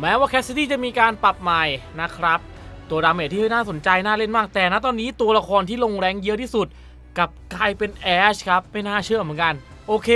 แม้ว่าแคสซิดี้จะมีการปรับใหม่นะครับ ตัวดาเมจที่น่าสนใจน่าเล่นมากแต่ณตอนนี้ตัวละครที่ลงแรงเยอะที่สุดกับกลายเป็นแอชครับ ไม่น่าเชื่อเหมือนกัน โอเค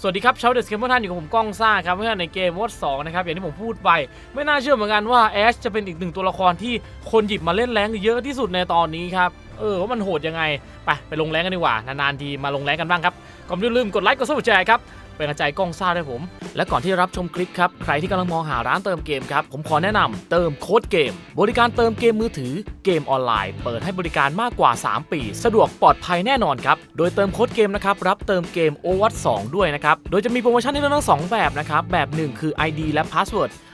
สวัสดีครับชาวเดสเกมเมอร์ท่านอยู่กับผมก้องซ่าครับเพื่อนในเกมวอตสองนะครับ อย่างที่ผมพูดไป ไม่น่าเชื่อเหมือนกันว่าแอชจะเป็นอีกหนึ่งตัวละครที่คนหยิบมาเล่นแรงเยอะที่สุดในตอนนี้ครับเออว่ามันโหดยังไง ไปไปลงแรงกันดีกว่านานๆทีมาลงแรงกันบ้างครับก่อนอื่นลืมกดไลค์กดซับสไครต์ครับ เป็นกำลังใจกล้องซ่าด้วยผม และก่อนที่จะรับชมคลิปครับ ใครที่กำลังมองหาร้านเติมเกมครับ ผมขอแนะนำเติมโค้ดเกม บริการเติมเกมมือถือเกมออนไลน์ เปิดให้บริการมากกว่า 3 ปี สะดวกปลอดภัยแน่นอนครับ โดยเติมโค้ดเกมนะครับรับเติมเกมโอวัตสด้วยนะครับ โดยจะมีโปรโมชั่นให้เลือกทั้งสองแบบนะครับแบบหนึ่งคือ ID และ Password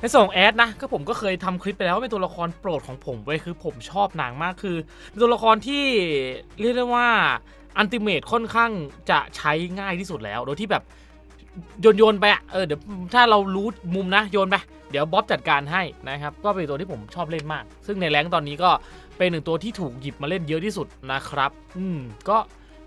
ในส่วนของแอดนะก็ผมก็เคยทำคลิปไปแล้วว่าเป็นตัวละครโปรดของผมเว้ยคือผมชอบนางมากคือเป็นตัวละครที่เรียกได้ว่าอันติเมตค่อนข้างจะใช้ง่ายที่สุดแล้ว โดยที่แบบโยนโยนๆไปอะเออเดี๋ยวถ้าเรารู้มุมนะโยนไปเดี๋ยวบ๊อบจัดการให้นะครับก็เป็นตัวที่ผมชอบเล่นมาก ซึ่งในแรงตอนนี้ก็เป็นหนึ่งตัวที่ถูกหยิบมาเล่นเยอะที่สุดนะครับ อืมก็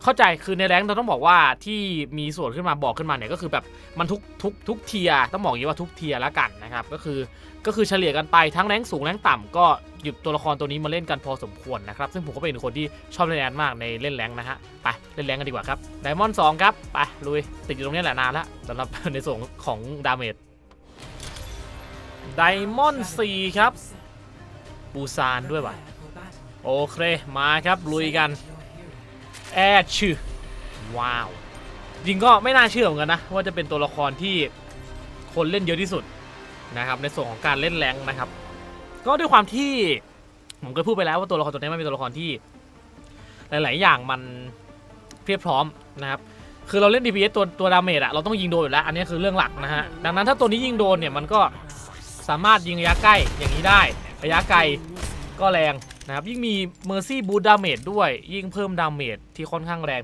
เข้าใจคือในแรงเราต้องบอกว่าที่มีส่วนขึ้นมาบอกขึ้นมาเนี่ยก็คือแบบมันทุกทุกทุกเทียต้องบอกอย่างนี้ว่าทุกเทียแล้วกันนะครับก็คือก็คือเฉลี่ยกันไปทั้งแรงสูงแรงต่ำก็หยิบตัวละครตัวนี้มาเล่นกันพอสมควรนะครับซึ่งผมก็เป็นคนที่ชอบเล่นแอนมากในเล่นแรงนะฮะไปเล่นแรงกันดีกว่าครับไดมอนด์สองครับไปลุยติดอยู่ตรงนี้แหละนานแล้วสำหรับในส่วนของดาเมจไดมอนด์สี่ครับปูซานด้วยว่ะโอเคมาครับลุยกัน แอดชื่อว้าวจริงก็ไม่น่าเชื่อเหมือนกันนะว่าจะเป็นตัวละครที่คนเล่นเยอะที่สุดนะครับในส่วนของการเล่นแรงค์นะครับ ก็ด้วยความที่ผมเคยพูดไปแล้วว่าตัวละครตัวนี้มันเป็นตัวละครที่ หลาย ๆ อย่างมันเพียบพร้อมนะครับคือเราเล่น DPS ตัวตัวดาเมจอะเราต้องยิงโดนอยู่แล้ว อันนี้คือเรื่องหลักนะฮะดังนั้นถ้าตัวนี้ยิงโดนเนี่ยมันก็สามารถยิงระยะใกล้อย่างนี้ได้ระยะไกลก็แรง นะครับยิ่งมี Mercy Boost Damage ด้วย ยิ่งเพิ่มดาเมจที่ค่อนข้างแรง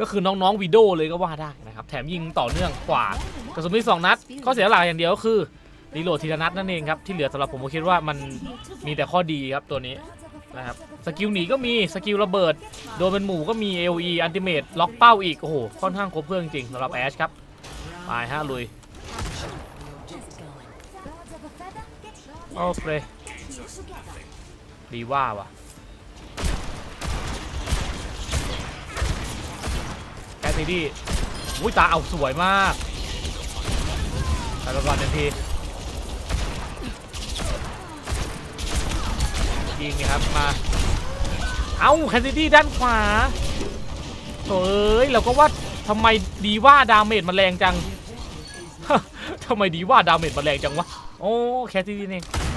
ก็คือน้องๆวีโดเลยก็ว่าได้นะครับ แถมยิงต่อเนื่องกว่ากระสุนมีสองนัดข้อเสียหลักอย่างเดียวก็คือรีโหลดทีละนัดนั่นเองครับ ที่เหลือสำหรับผมผมคิดว่ามันมีแต่ข้อดีครับตัวนี้นะครับสกิลหนีก็มีสกิลระเบิด โดนเป็นหมู่ก็มี AOE อันติเมตล็อกเป้าอีก โอ้โห ค่อนข้างครบเครื่องจริงสำหรับแอชครับไปฮะลุยโอเค ดีว่าว่ะแคสซิดี้อุ้ยตาเอาสวยมากไปไปก่อนหนึ่งทียิงครับมา เอาแคสซิดี้ด้านขวาโถเอ้ยเราก็ว่าทำไมดีว่าดาเมจมันแรงจังทำไมดีว่าดาเมจมันแรงจังวะ โอ้แคสซิดี้นี่เอง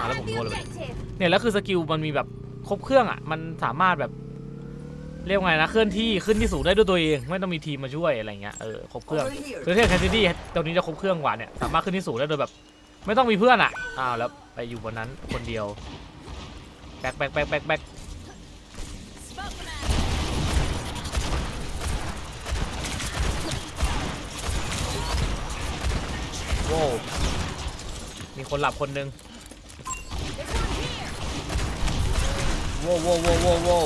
าแล้วผมโดนเลยเนี่ยแล้วคือสกิลมันมีแบบครบเครื่องอะ มันสามารถแบบเรียกไงนะเคลื่อนที่ขึ้นที่สูงได้ด้วยตัวเอง ไม่ต้องมีทีมมาช่วยอะไรเงี้ยเออครบเครื่องคือเทียบแคสซิดี้ตรงนี้จะครบเครื่องกว่าเนี่ยสามารถขึ้นที่สูงได้โดยแบบ ไม่ต้องมีเพื่อนอะอ้าวแล้วไปอยู่บนนั้นคนเดียวแบกแบกแบกแบกแบกว้าวมีคนหลับคนนึง โว้วโว้วโว้วโว้วโว้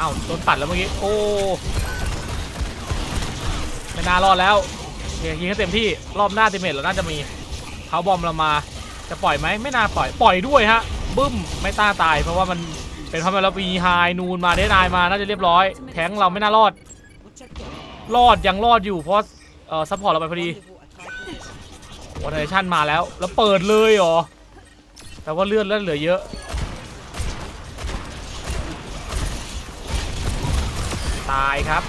อ้าวโดนปัดแล้วเมื่อกี้ โอ้ไม่น่ารอดแล้วโอเคยิงให้เต็มที่รอบหน้าติเมทเราน่าจะมีเขาบอมเรามาจะปล่อยไหมไม่น่าปล่อยปล่อยด้วยฮะบึ้มไม่ต้าตาย เพราะว่ามันเป็นเพราะว่าเราปีไฮนูนมาเดนายมาน่าจะเรียบร้อย แทงเราไม่น่ารอด รอดยังรอดอยู่เพราะเอ่อซัพพอร์ตเราไปพอดีวอเทชั่นมาแล้วแล้วเปิดเลยเหรอแต่ว่าเลือดเลือดเหลือเยอะ ตายครับ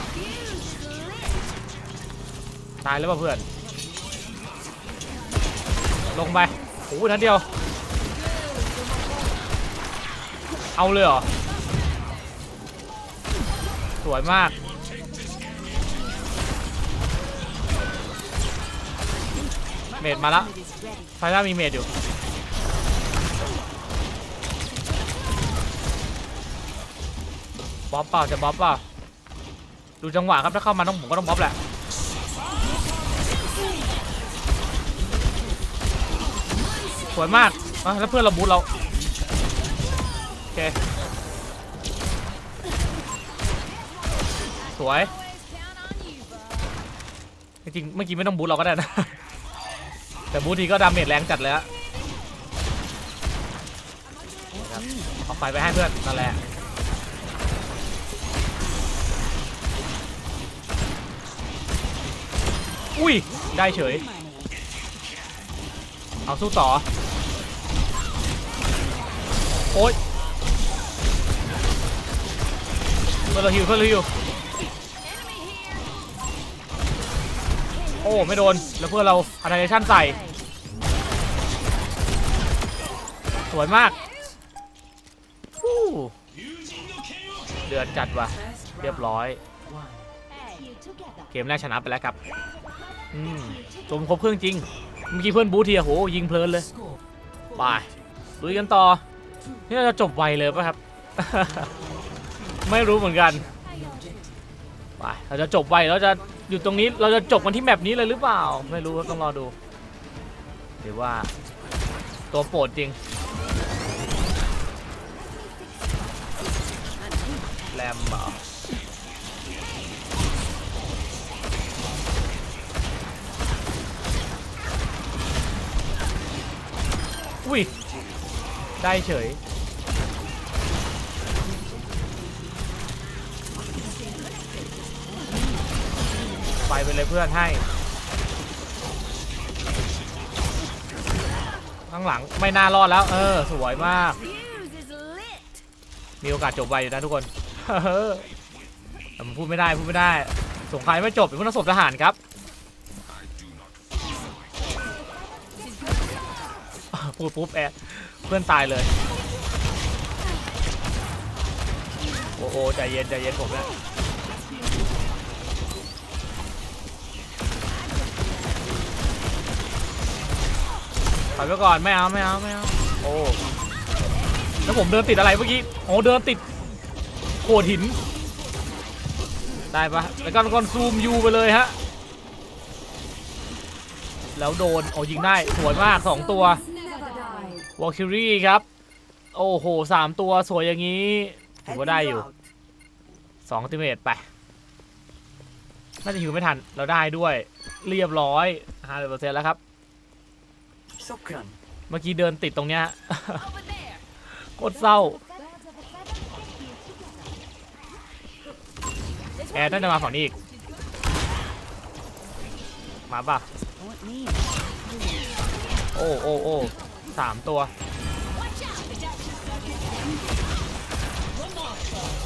ตายแล้วป่ะเพื่อน ลงไปโอ้โหทันเดียว เอาเลยเหรอ สวยมากเมดมาแล้วไฟล่ามีเมดอยู่ บ๊อบเปล่าจะบ๊อบเปล่า ดูจังหวะครับถ้าเข้ามาต้องผมก็ต้องบ๊อบแหละสวยมากอะแล้วเพื่อนเราบูทเราโอเคสวยจริงเมื่อกี้ไม่ต้องบูทเราก็ได้นะ แต่บูททีก็ดาเมจแรงจัดเลยฮะนะครับเอาไฟไปให้เพื่อนนั่นแหละ อุ้ย ได้เฉย เอาสู้ต่อ โอ๊ยเพื่อนเราหิวเพื่อนเราหิวโอ้ ไม่โดน แล้วเพื่อนเราอันเดชั่นใส่ สวยมากเดือดจัดว่ะ เรียบร้อย เกมแรกชนะไปแล้วครับ อืมจมครบเครื่องจริง เมื่อกี้เพื่อนบูทีอะโหยิงเพลินเลยไปลุยกันต่อ นี่เราจะจบไวเลยป่ะครับ ไม่รู้เหมือนกันไปเราจะจบไวเราจะอยู่ตรงนี้เราจะจบกันที่แมปนี้เลยหรือเปล่า ไม่รู้ต้องรอดูหรือว่าตัวโปรดจริงแรมเหรอ อุ้ย ได้เฉย ไปไปเลยเพื่อนให้ ข้างหลังไม่น่ารอดแล้ว เออ สวยมาก มีโอกาสจบไวอยู่นะทุกคนแต่มันพูดไม่ได้ พูดไม่ได้ สงครามไม่จบเป็นผู้นักสบทหารครับ พูดปุ๊บแอดเพื่อนตายเลยโอ้โหใจเย็นใจเย็นผมนี่ยถอยไปก่อนไม่เอาไม่เอาไม่เอาโอ้แล้วผมเดินติดอะไรเมื่อกี้โอ้เดินติดโขดหินได้ปะแล้วก็กอนซูมยูไปเลยฮะแล้วโดนโอ้ยิงได้สวยมากสองตัว วอลคิรี่ครับ โอ้โหสามตัวสวยอย่างนี้ถือว่าได้อยู่สองติเมตไป น่าจะหิวไม่ทัน เราได้ด้วย เรียบร้อยห้าเปอร์เซ็นแล้วครับ เมื่อกี้เดินติดตรงเนี้ยโคตรเศร้า แอร์น่าจะมาฝั่งนี้อีก มาป่ะ โอ้โอ้โอ้ สามตัว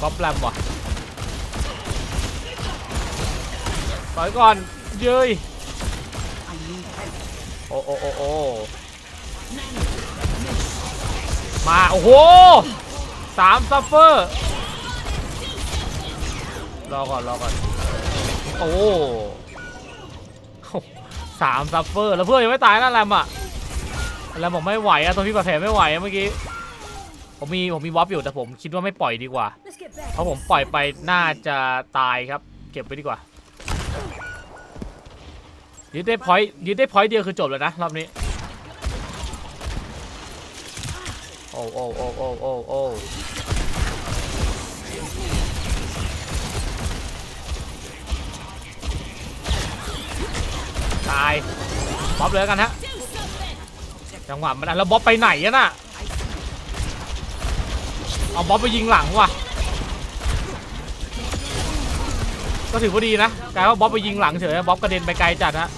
ก๊อปแลมว่ะถอยก่อน เย้ยโอ้โอ้โอ้โอ้มา โอ้โหสามซัฟเฟอร์ รอก่อน รอก่อน โอ้สามซัฟเฟอร์ แล้วเพื่อนยังไม่ตายนะแรมอะ แรมบอกไม่ไหวอะตัวพี่ประแผลไม่ไหวอะเมื่อกี้ ผมมีผมมีวอปอยู่แต่ผมคิดว่าไม่ปล่อยดีกว่า เพราะผมปล่อยไปน่าจะตายครับ เก็บไว้ดีกว่า ยึดได้พอยต์ยึดได้พอยต์เดียวคือจบแล้วนะรอบนี้ โอ้โอ้โอ้โอ้โอ้โอ้ตายบ๊อบเลยแล้วกันฮะ จังหวะมันอะแล้วบ๊อบไปไหนอะน่ะเอาบ๊อบไปยิงหลังว่ะก็ถือว่าดีนะกลายว่าบ๊อบไปยิงหลังเฉยบ๊อบกระเด็นไปไกลจัดฮะ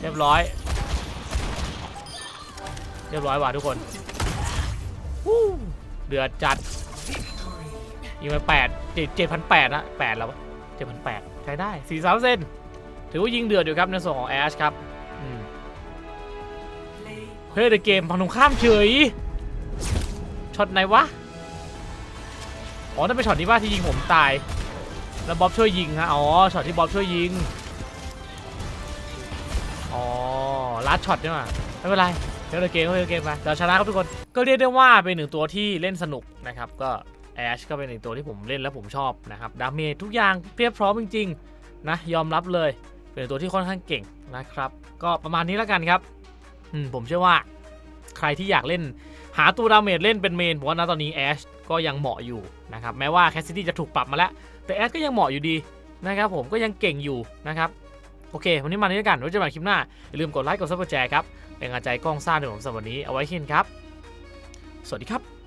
เรียบร้อย เรียบร้อยว่ะทุกคนเดือดจัดยิงไปแปดเจ็ดพันแปดนะแปดแล้วเจ็ดพันแปดใช้ได้สี่สามเซนถือว่ายิงเดือดอยู่ครับในส่วนของแอชครับ ฮ้ยแต่เกมพังตรงข้ามเฉยช็อตไหนวะอ๋อนั่นเป็นช็อตนี้ว่าที่ยิงผมตายแล้วบ๊อบช่วยยิงฮะอ๋อช็อตที่บ๊อบช่วยยิงอ๋อลัดช็อตใช่ไหมไม่เป็นไรเดี๋ยวเกมก็เดี๋ยวเกมไปเราชนะครับทุกคนก็เรียกได้ว่าเป็นหนึ่งตัวที่เล่นสนุกนะครับก็แอชก็เป็นอีกตัวที่ผมเล่นแล้วผมชอบนะครับดาเมจทุกอย่างเพียบพร้อมจริงๆนะยอมรับเลย เป็นตัวที่ค่อนข้างเก่งนะครับ ก็ประมาณนี้แล้วกันครับ อืมผมเชื่อว่าใครที่อยากเล่น หาตัวดาเมจเล่นเป็นเมนผมว่าณตอนนี้แอชก็ยังเหมาะอยู่นะครับแม้ว่าแคสซิตี้จะถูกปรับมาแล้ว แต่แอชก็ยังเหมาะอยู่ดีนะครับผมก็ยังเก่งอยู่นะครับโอเค วันนี้มานี้กันไว้เจอกันใหม่คลิปหน้า อย่าลืมกดไลค์กดซับสไครต์ครับเป็นกำลังใจกล้องซ่าด้วยผมสำหรับวันนี้เอาไว้เช่นครับ สวัสดีครับ